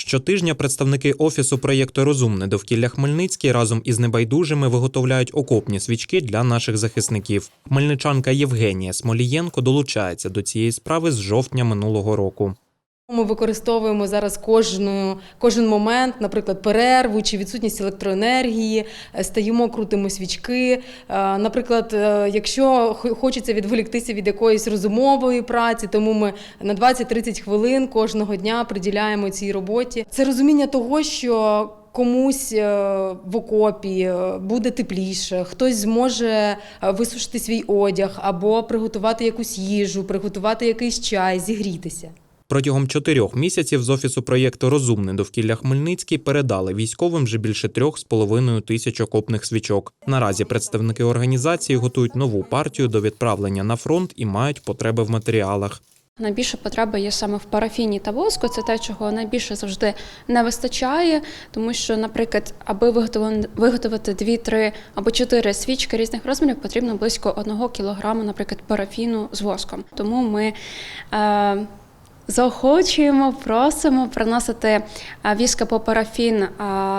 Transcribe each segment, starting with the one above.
Щотижня представники офісу проєкту Розумне довкілля Хмельницький разом із небайдужими виготовляють окопні свічки для наших захисників. Хмельничанка Євгенія Смолієнко долучається до цієї справи з жовтня минулого року. Ми використовуємо зараз кожну, кожен момент, наприклад, перерву чи відсутність електроенергії, е, стаємо, крутимо свічки. Е, Наприклад, е, якщо хочеться відволіктися від якоїсь розумової праці, тому ми на 20-30 хвилин кожного дня приділяємо цій роботі. Це розуміння того, що комусь в окопі буде тепліше, хтось зможе висушити свій одяг або приготувати якусь їжу, приготувати якийсь чай, зігрітися. Протягом чотирьох місяців з офісу проєкту Розумне довкілля Хмельницький передали військовим вже більше трьох з половиною тисяч окопних свічок. Наразі представники організації готують нову партію до відправлення на фронт і мають потреби в матеріалах. Найбільша потреба є саме в парафіні та воску. Це те, чого найбільше завжди не вистачає, тому що, наприклад, аби виготовити дві, три або чотири свічки різних розмірів, потрібно близько одного кілограму, наприклад, парафіну з воском. Тому ми е, заохочуємо, просимо приносити е, віск або парафін е,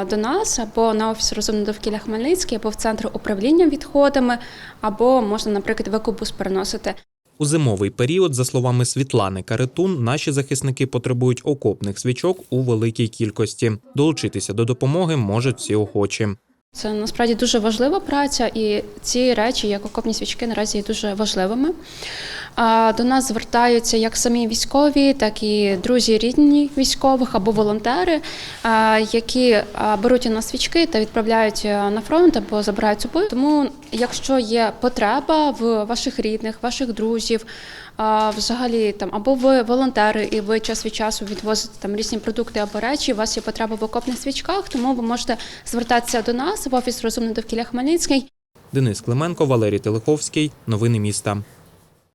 до нас або на офіс розумне довкілля Хмельницький, або в центр управління відходами, або можна, наприклад, в екобус переносити. У зимовий період, за словами Світлани Каретун, наші захисники потребують окопних свічок у великій кількості. Долучитися до допомоги можуть всі охочі. Це насправді дуже важлива праця, і ці речі, як окопні свічки, наразі є дуже важливими. До нас звертаються як самі військові, так і друзі рідні військових або волонтери, які беруть у нас свічки та відправляють на фронт або забирають собою. Тому, якщо є потреба в ваших рідних, ваших друзів, взагалі там або ви волонтери, і ви час від часу відвозите там різні продукти або речі, у вас є потреба в окопних свічках, тому ви можете звертатися до нас в офіс розумне довкілля Хмельницький. Денис Клименко, Валерій Телеховський. Новини міста.